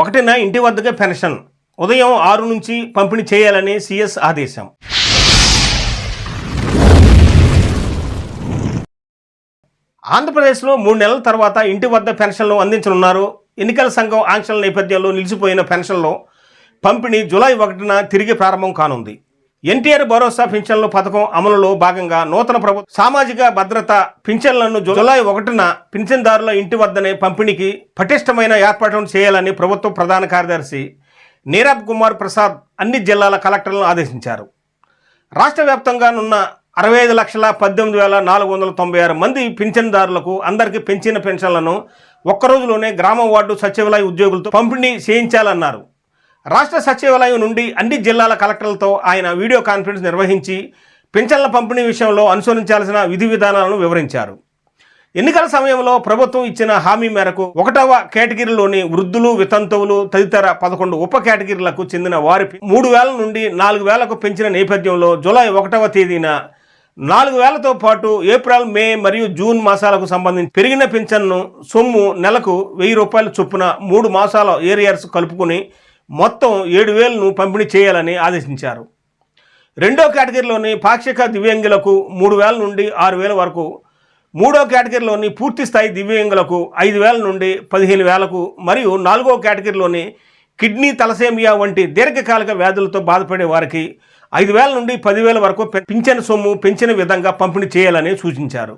ఒకటిన ఇంటి వద్దకే పెన్షన్. ఉదయం ఆరు నుంచి పంపిణీ చేయాలని సీఎస్ ఆదేశం. ఆంధ్రప్రదేశ్లో మూడు నెలల తర్వాత ఇంటి వద్ద పెన్షన్లు అందించనున్నారు. ఎన్నికల సంఘం ఆంక్షల నేపథ్యంలో నిలిచిపోయిన పెన్షన్లు పంపిణీ జూలై ఒకటిన తిరిగి ప్రారంభం కానుంది. ఎన్టీఆర్ భరోసా పింఛన్ల పథకం అమలులో భాగంగా నూతన ప్రభుత్వం సామాజిక భద్రత పింఛన్లను జూలై ఒకటిన పింఛన్దారుల ఇంటి వద్దనే పంపిణీకి పటిష్టమైన ఏర్పాట్లను చేయాలని ప్రభుత్వ ప్రధాన కార్యదర్శి నీరబ్ కుమార్ ప్రసాద్ అన్ని జిల్లాల కలెక్టర్లను ఆదేశించారు. రాష్ట్ర వ్యాప్తంగానున్న అరవై ఐదు లక్షల పద్దెనిమిది వేల నాలుగు వందల తొంభై ఆరు మంది పింఛన్దారులకు అందరికీ పెంచిన పెన్షన్లను ఒక్క రోజులోనే గ్రామ వార్డు సచివాలయ ఉద్యోగులతో పంపిణీ చేయించాలన్నారు. రాష్ట్ర సచివాలయం నుండి అన్ని జిల్లాల కలెక్టర్లతో ఆయన వీడియో కాన్ఫరెన్స్ నిర్వహించి పింఛన్ల పంపిణీ విషయంలో అనుసరించాల్సిన విధి విధానాలను వివరించారు. ఎన్నికల సమయంలో ప్రభుత్వం ఇచ్చిన హామీ మేరకు ఒకటవ కేటగిరీలోని వృద్ధులు వితంతువులు తదితర పదకొండు ఉప కేటగిరీలకు చెందిన వారి మూడు వేల నుండి నాలుగు వేలకు పెంచిన నేపథ్యంలో జూలై ఒకటవ తేదీన నాలుగు వేలతో పాటు ఏప్రిల్ మే మరియు జూన్ మాసాలకు సంబంధించి పెరిగిన పింఛన్ను సొమ్ము నెలకు వెయ్యి రూపాయల చొప్పున మూడు మాసాల ఏరియర్స్ కలుపుకుని మొత్తం ఏడు వేలను పంపిణీ చేయాలని ఆదేశించారు. రెండో కేటగిరీలోని పాక్షిక దివ్యాంగులకు మూడు వేల నుండి ఆరు వేల వరకు మూడో కేటగిరీలోని పూర్తి స్థాయి దివ్యాంగులకు ఐదు వేల నుండి పదిహేను వేలకు మరియు నాలుగో కేటగిరీలోని కిడ్నీ తలసేమియా వంటి దీర్ఘకాలిక వ్యాధులతో బాధపడే వారికి ఐదు వేల నుండి పదివేల వరకు పింఛన్ సొమ్ము పెంచిన విధంగా పంపిణీ చేయాలని సూచించారు.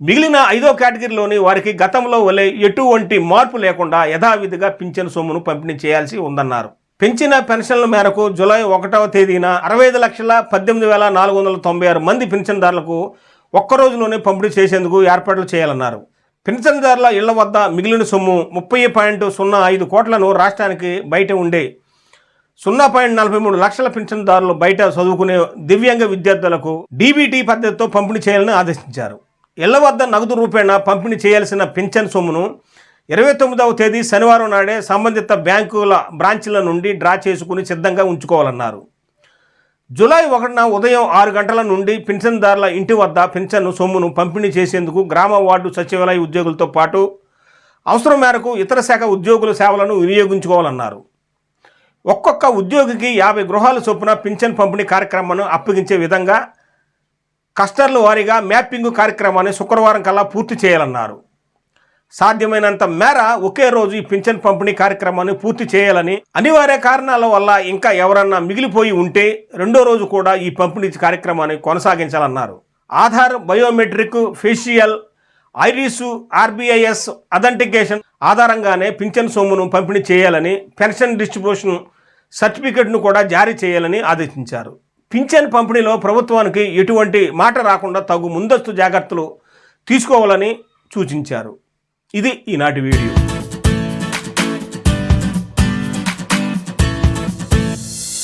మిగిలిన ఐదో కేటగిరీలోని వారికి గతంలో వలె ఎటువంటి మార్పు లేకుండా యథావిధిగా పింఛన్ సొమ్మును పంపిణీ చేయాల్సి ఉందన్నారు. పెంచిన పెన్షన్ల మేరకు జూలై ఒకటవ తేదీన అరవై ఐదు లక్షల పద్దెనిమిది వేల నాలుగు వందల తొంభై ఆరు మంది పింఛన్దారులకు ఒక్క రోజులోనే పంపిణీ చేసేందుకు ఏర్పాట్లు చేయాలన్నారు. పింఛన్దారుల ఇళ్ళ వద్ద మిగిలిన సొమ్ము ముప్పై పాయింట్ సున్నా ఐదు కోట్లను రాష్ట్రానికి బయట ఉండే సున్నా పాయింట్ నలభై మూడు లక్షల పింఛన్దారులు బయట చదువుకునే దివ్యాంగ విద్యార్థులకు డీబీటీ పద్ధతితో పంపిణీ చేయాలని ఆదేశించారు. ఇళ్ళ వద్ద నగదు రూపేణ పంపిణీ చేయాల్సిన పింఛన్ సొమ్మును ఇరవై తొమ్మిదవ తేదీ శనివారం నాడే సంబంధిత బ్యాంకుల బ్రాంచీల నుండి డ్రా చేసుకుని సిద్ధంగా ఉంచుకోవాలన్నారు. జూలై ఒకటిన ఉదయం ఆరు గంటల నుండి పింఛన్దారుల ఇంటి వద్ద పింఛన్ సొమ్మును పంపిణీ చేసేందుకు గ్రామ వార్డు సచివాలయ ఉద్యోగులతో పాటు అవసరం మేరకు ఇతర శాఖ ఉద్యోగుల సేవలను వినియోగించుకోవాలన్నారు. ఒక్కొక్క ఉద్యోగికి యాభై గృహాల చొప్పున పింఛన్ పంపిణీ కార్యక్రమాన్ని అప్పగించే విధంగా క్లస్టర్ల వారీగా మ్యాపింగ్ కార్యక్రమాన్ని శుక్రవారం కల్లా పూర్తి చేయాలన్నారు. సాధ్యమైనంత మేర ఒకే రోజు ఈ పింఛన్ పంపిణీ కార్యక్రమాన్ని పూర్తి చేయాలని అనివార్య కారణాల వల్ల ఇంకా ఎవరన్నా మిగిలిపోయి ఉంటే రెండో రోజు కూడా ఈ పంపిణీ కార్యక్రమాన్ని కొనసాగించాలన్నారు. Aadhaar biometric facial iris RBIS authentication ఆధారంగానే పింఛన్ సొమ్మును పంపిణీ చేయాలని పెన్షన్ డిస్ట్రిబ్యూషన్ సర్టిఫికెట్ను కూడా జారీ చేయాలని ఆదేశించారు. పింఛన్ పంపిణీలో ప్రభుత్వానికి ఎటువంటి మాట రాకుండా తగు ముందస్తు జాగ్రత్తలు తీసుకోవాలని సూచించారు. ఇది ఈనాటి వీడియో.